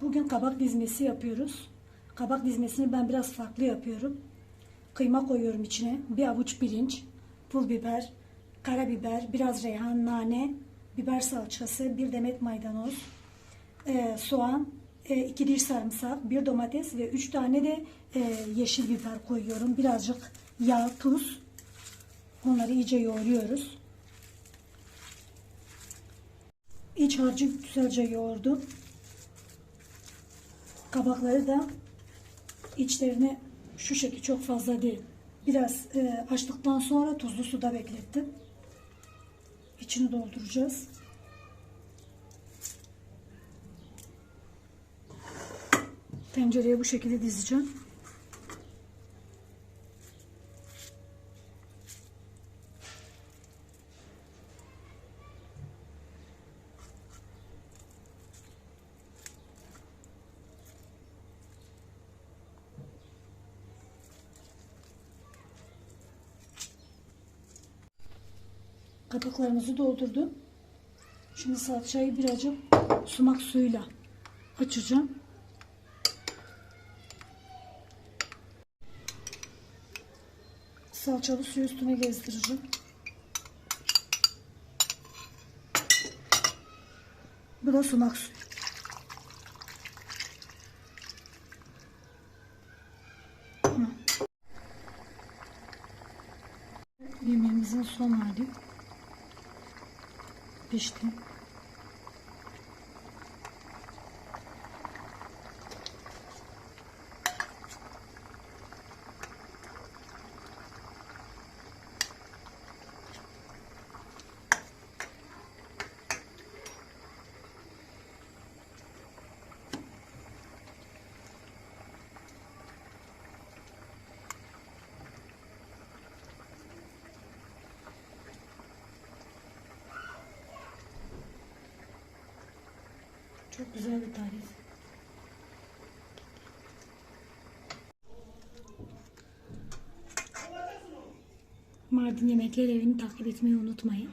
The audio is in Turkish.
Bugün kabak dizmesi yapıyoruz. Kabak dizmesini ben biraz farklı yapıyorum. Kıyma koyuyorum içine. Bir avuç pirinç, pul biber, karabiber, biraz reyhan, nane, biber salçası, bir demet maydanoz, e, soğan, e, iki diş sarımsak, bir domates ve üç tane de e, yeşil biber koyuyorum. Birazcık yağ, tuz. Onları iyice yoğuruyoruz. İç harcı güzelce yoğurdum. Kabakları da içlerine şu şekilde çok fazla değil. Biraz e, açtıktan sonra tuzlu suda beklettim. İçini dolduracağız. Tencereye bu şekilde dizeceğim. Kabaklarımızı doldurdum. Şimdi salçayı birazcık sumak suyuyla açacağım. Salçalı suyu üstüne gezdireceğim. Bu da sumak suyu. Yemeğimizin son hali pişti. Çok güzel bir tarif. Mardin Yemekler Evi'ni takip etmeyi unutmayın.